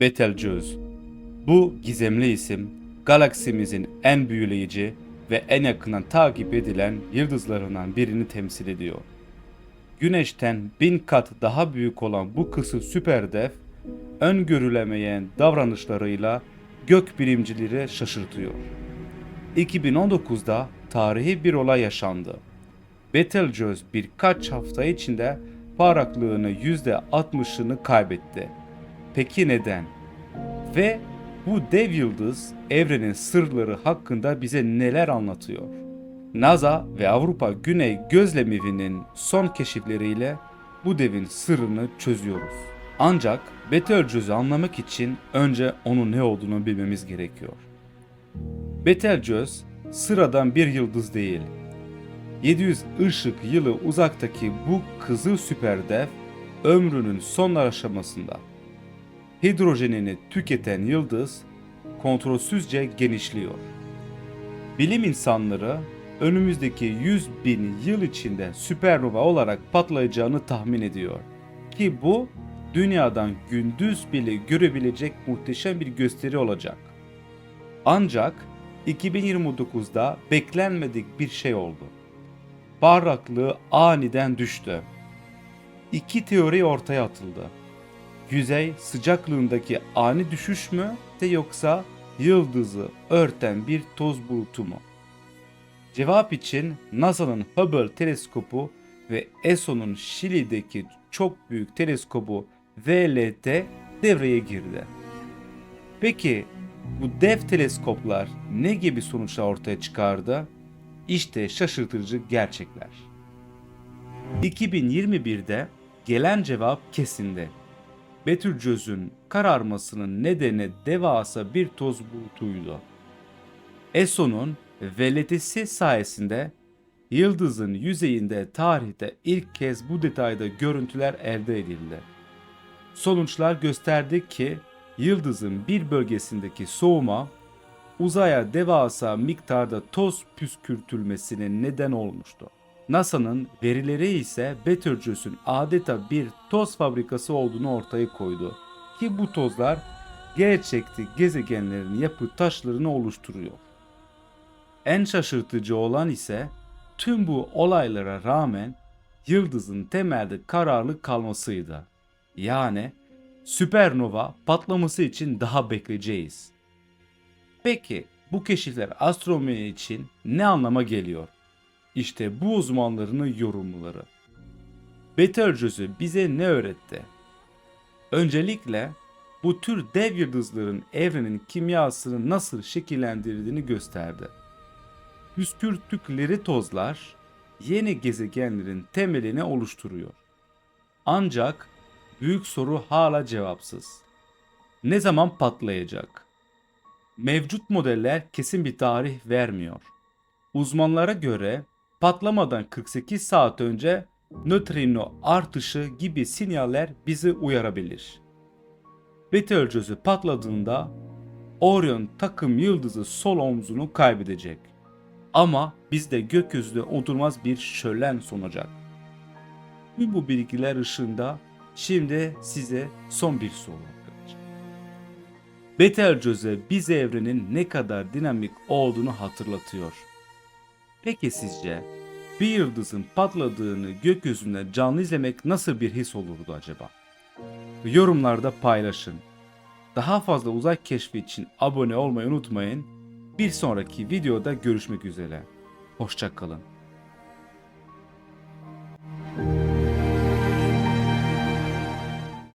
Betelgeuse. Bu gizemli isim, galaksimizin en büyüleyici ve en yakından takip edilen yıldızlarından birini temsil ediyor. Güneşten bin kat daha büyük olan bu kısır süper dev, öngörülemeyen davranışlarıyla gök bilimcileri şaşırtıyor. 2019'da tarihi bir olay yaşandı. Betelgeuse birkaç hafta içinde parlaklığını %60'ını kaybetti. Peki neden? Ve bu dev yıldız evrenin sırları hakkında bize neler anlatıyor? NASA ve Avrupa Güney Gözlemevi'nin son keşifleriyle bu devin sırrını çözüyoruz. Ancak Betelgeuse'ü anlamak için önce onun ne olduğunu bilmemiz gerekiyor. Betelgeuse sıradan bir yıldız değil. 700 ışık yılı uzaktaki bu kızıl süperdev ömrünün son aşamasında. Hidrojenini tüketen yıldız kontrolsüzce genişliyor. Bilim insanları önümüzdeki 100 bin yıl içinde süpernova olarak patlayacağını tahmin ediyor. Ki bu dünyadan gündüz bile görebilecek muhteşem bir gösteri olacak. Ancak 2029'da beklenmedik bir şey oldu. Parlaklığı aniden düştü. İki teori ortaya atıldı. Yüzey sıcaklığındaki ani düşüş mü yoksa yıldızı örten bir toz bulutu mu? Cevap için NASA'nın Hubble teleskopu ve ESO'nun Şili'deki çok büyük teleskobu VLT devreye girdi. Peki bu dev teleskoplar ne gibi sonuçlar ortaya çıkardı? İşte şaşırtıcı gerçekler. 2021'de gelen cevap kesindi. Betelgeuse'ün kararmasının nedeni devasa bir toz bulutuydu. ESO'nun veletesi sayesinde yıldızın yüzeyinde tarihte ilk kez bu detayda görüntüler elde edildi. Sonuçlar gösterdi ki yıldızın bir bölgesindeki soğuma uzaya devasa miktarda toz püskürtülmesine neden olmuştu. NASA'nın verileri ise Betelgeuse'ün adeta bir toz fabrikası olduğunu ortaya koydu ki bu tozlar gerçekte gezegenlerin yapı taşlarını oluşturuyor. En şaşırtıcı olan ise tüm bu olaylara rağmen yıldızın temelde kararlı kalmasıydı. Yani süpernova patlaması için daha bekleyeceğiz. Peki bu keşifler astronomi için ne anlama geliyor? İşte bu uzmanların yorumları. Betelgeuse bize ne öğretti? Öncelikle bu tür dev yıldızların evrenin kimyasını nasıl şekillendirdiğini gösterdi. Püskürttükleri tozlar yeni gezegenlerin temelini oluşturuyor. Ancak büyük soru hala cevapsız. Ne zaman patlayacak? Mevcut modeller kesin bir tarih vermiyor. Uzmanlara göre patlamadan 48 saat önce nötrino artışı gibi sinyaller bizi uyarabilir. Betelgeuse patladığında Orion takım yıldızı sol omzunu kaybedecek. Ama bizde gökyüzünde oturmaz bir şölen sunacak. Tüm bu bilgiler ışığında şimdi size son bir soru. Betelgeuse bize evrenin ne kadar dinamik olduğunu hatırlatıyor. Peki sizce bir yıldızın patladığını gökyüzünde canlı izlemek nasıl bir his olurdu acaba? Yorumlarda paylaşın. Daha fazla uzay keşfi için abone olmayı unutmayın. Bir sonraki videoda görüşmek üzere. Hoşçakalın.